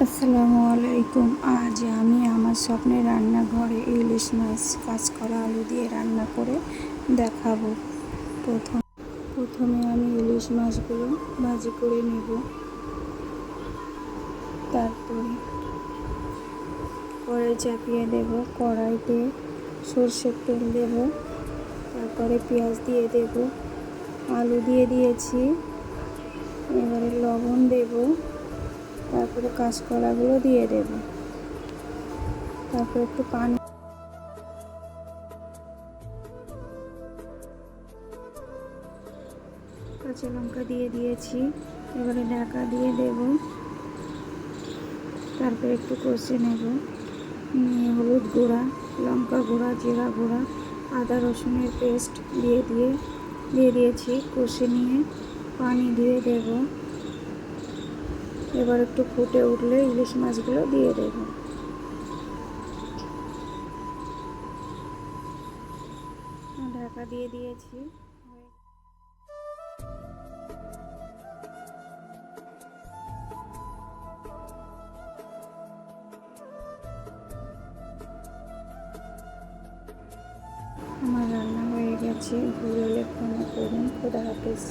আসসালামু আলাইকুম। আজ আমি আমার স্বপ্নের রান্নাঘরে ইলিশ মাছ, কাঁচকলা, আলু দিয়ে রান্না করে দেখাবো। প্রথম প্রথমে আমি ইলিশ মাছগুলো ভাজি করে নেব। তারপরে কড়াই চাপিয়ে দেব, কড়াইতে সর্ষের তেল দেব, তারপরে পেঁয়াজ দিয়ে দেব, আলু দিয়ে দিয়েছি, এবারে লবণ দেবো। তারপরে কাঁচকলাগুলো দিয়ে দেব। তারপর একটু পানি কাঁচা লঙ্কা দিয়ে দিয়েছি। এবারে ঢাকা দিয়ে দেব। তারপর একটু কষে নেব। হলুদ গুঁড়া, লঙ্কা গুঁড়া, জিরা গুঁড়া, আদা রসুনের পেস্ট দিয়ে দিয়ে দিয়ে দিয়েছি। কষে নিয়ে পানি দিয়ে দেবো। এবার একটু ফুটে উঠলে ইলিশ মাছগুলো দিয়ে দেব। ঢাকা দিয়ে দিয়েছি। আমার রান্না হয়ে গেছে। ভুল হলে ফোন করুন। খোদা হাফিজ।